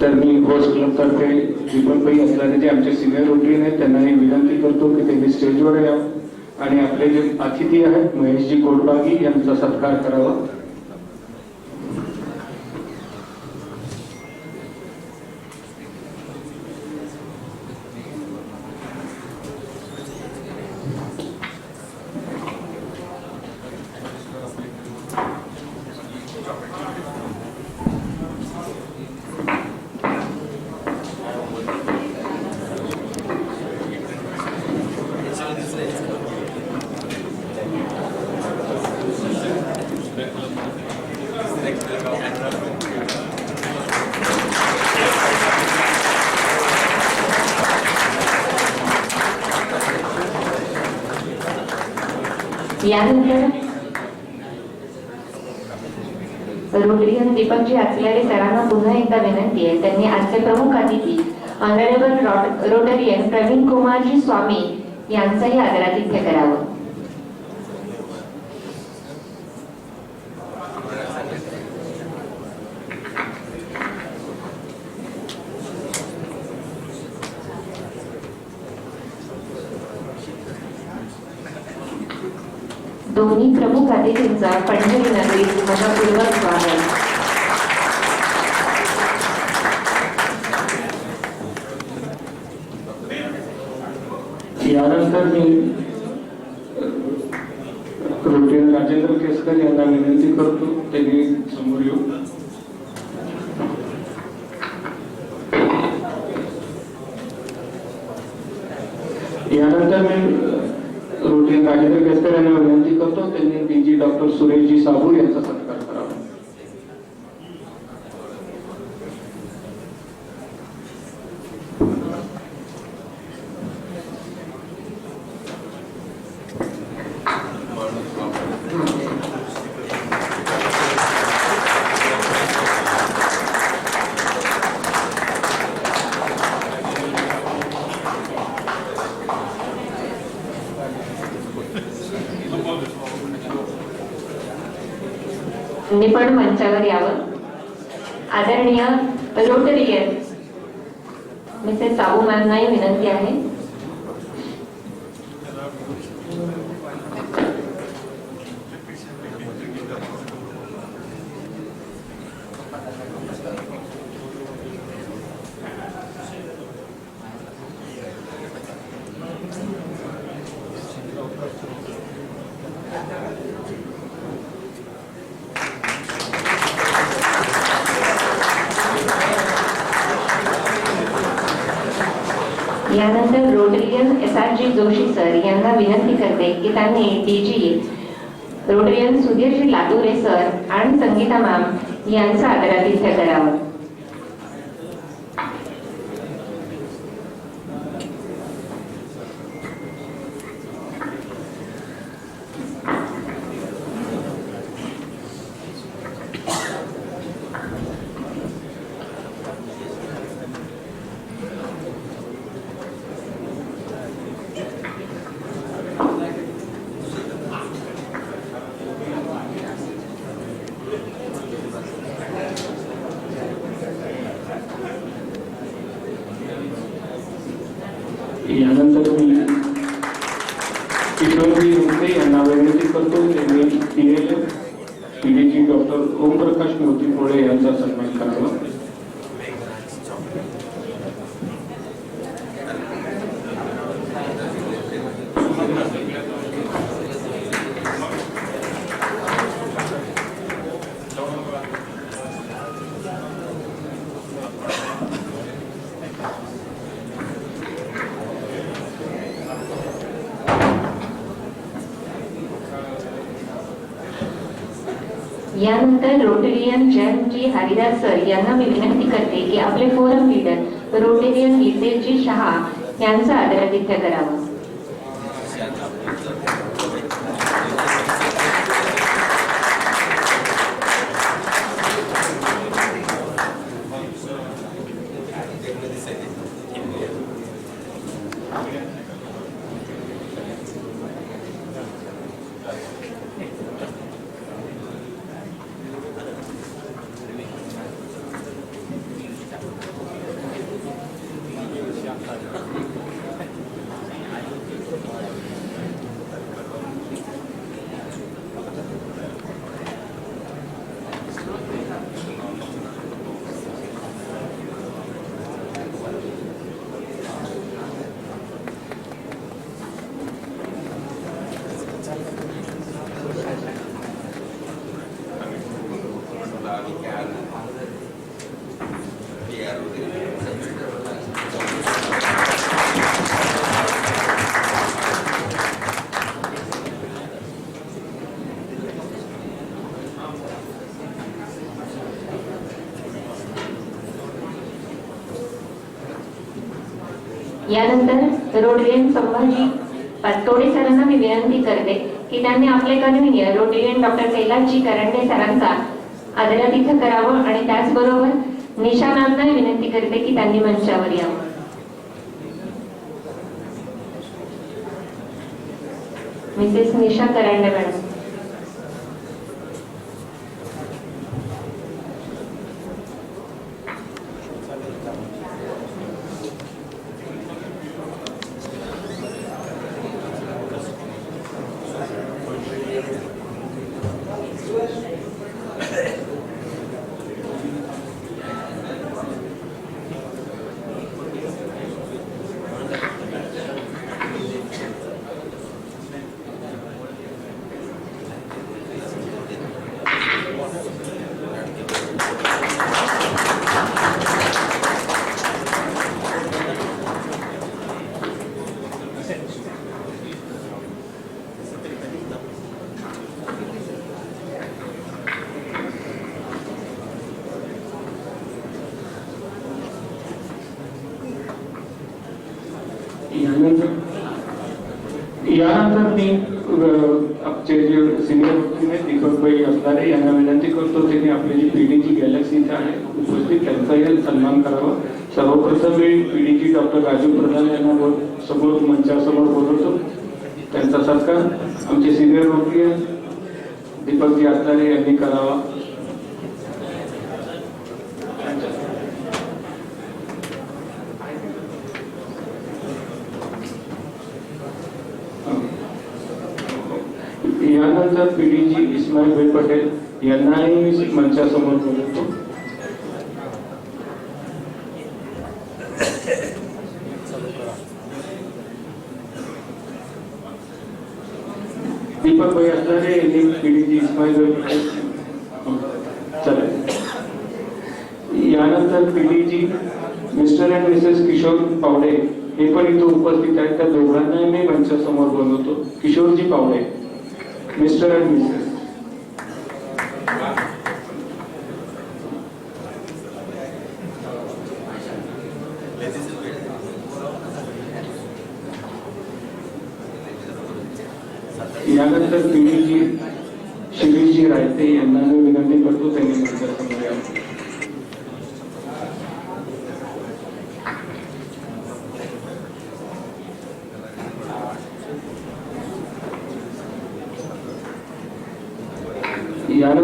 तर मी होस्ट क्लबतर्फे दीपकभाई असणारे जे आमचे सिनियर रोटरीन आहेत त्यांना ही विनंती करतो की त्यांनी स्टेजवर यावं. आणि आपले जे अतिथी आहेत महेशजी कोडबागी यांचा सत्कार करावा. यानंतर रोटरियन दीपकजी आचल्यारे सरांना पुन्हा एकदा विनंती आहे. त्यांनी आजचे प्रमुख अतिथी ऑनरेबल रोटरियन प्रवीण कुमारजी स्वामी यांचंही आदरातिथ्य करावं. दोन्ही प्रमुख अतिथींचा पंढरी नगरीत मनपूर्वक स्वागत. यानंतर मी रोटरीन राजेंद्र केसकर यांना विनंती करतो त्यांनी समोर येऊ यानंतर मी रोटरीन राजेंद्र केसकर यांना विनंती करतो त्यांनी डीजी डॉक्टर सुरेशजी साबू यांचा सत्कार करावा निपण मंचावर यावं. आदरणीय रोटरियन मिसेस साबू मॅमनाही विनंती आहे. यानंतर Rotarian S R G Joshi sir यांना विनंती करते की त्यांनी डीजी रोटरियन सुधीरजी लातुरे सर आणि संगीता मॅम यांचं आदरातिथ्य करावं. यानंतर मी किशोरजी रुपे यांना विनंती करतो त्यांनी C L PDG doctor Omprakash Motipule यांचा सन्मान करावा. यानंतर रोटेरियन जयंतजी हरिदास सर यांना मी विनंती करते की आपले forum leader Rotarian Geeteji Shah यांचं आदरातिथ्य करावं. यानंतर रोटरियन संभाजी पातोडे सरांना मी विनंती करते की त्यांनी आपले कन्व्हिनियर रोटरियन डॉक्टर कैलासजी करंडे सरांचा आदरातिथ्य करावं आणि त्याचबरोबर निशा मॅमना विनंती करते की त्यांनी मंचावर यावं. मिसेस निशा करंडे मॅडम यानंतर यानंतर मी आमचे जे सिनियर वकील दीपकभाई असणारे यांना विनंती करतो त्यांनी आपली जी पीडीची गॅलेक्सी इथे आहे उपस्थित त्यांचाही सन्मान करावा. सर्वप्रथम मी पीडीजी डॉक्टर राजीव प्रधान यांना बोल समोर मंचासमोर बोलवतो. त्यांचा सत्कार. आमचे सिनियर वकील दीपकजी असणारे यांनी करावा. यानंतर पीडीजी इस्माईल भाई पटेल यांनाही मी मंचासमोर बोलतो दीपक भाई असणारे यांनी पीडीजी इस्माईल भाई पटेल चालेल यानंतर PDG Mr and Mrs Kishor Pawde हे पण इथं उपस्थित आहेत. त्या दोघांनाही मी मंचासमोर बोलवतो. Kishorji Pawde. Mr and Mrs यानंतर पिढीजी शिरीषजी रायते यांना मी विनंती करतो त्यांनी मंचासमोर यावं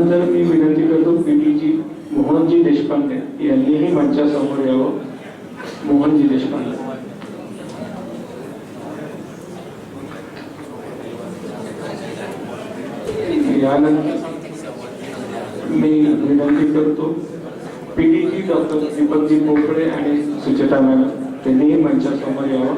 त्यानंतर मी विनंती करतो पीडीजी मोहनजी देशपांडे यांनीही मंचासमोर यावं. मोहनजी देशपांडे. यानंतर मी विनंती करतो पीडीजी डॉक्टर दीपकजी पोकळे आणि सुचेता मॅडम त्यांनीही मंचासमोर यावं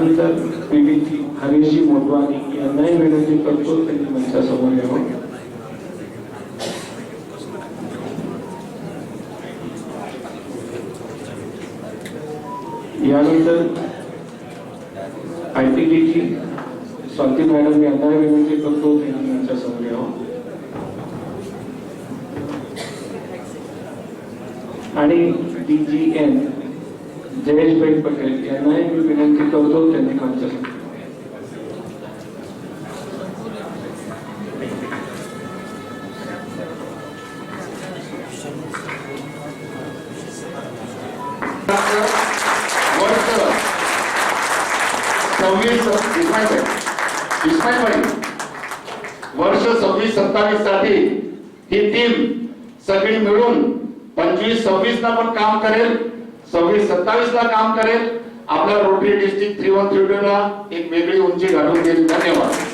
हो. यानंतर पीडीजी हरीशजी मोटवानी यांनाही विनंती करतो त्यांनी मंचासमोर यावं यानंतर आय टी डीची स्वाती मॅडम यांनाही विनंती करतो त्यांनी मंचासमोर यावं आणि D G N Jayeshbhai Patel यांनाही मी विनंती करतो त्यांनी मंचासमोर वर्ष सव्वीस वर्ष सव्वीस सत्तावीससाठी ही टीम सगळी मिळून पंचवीस सव्वीस ला पण काम करेल. सव्वीस सत्तावीस ला काम करेल. आपल्या Rotary district three one three two ला एक वेगळी उंची घालून देईल. धन्यवाद.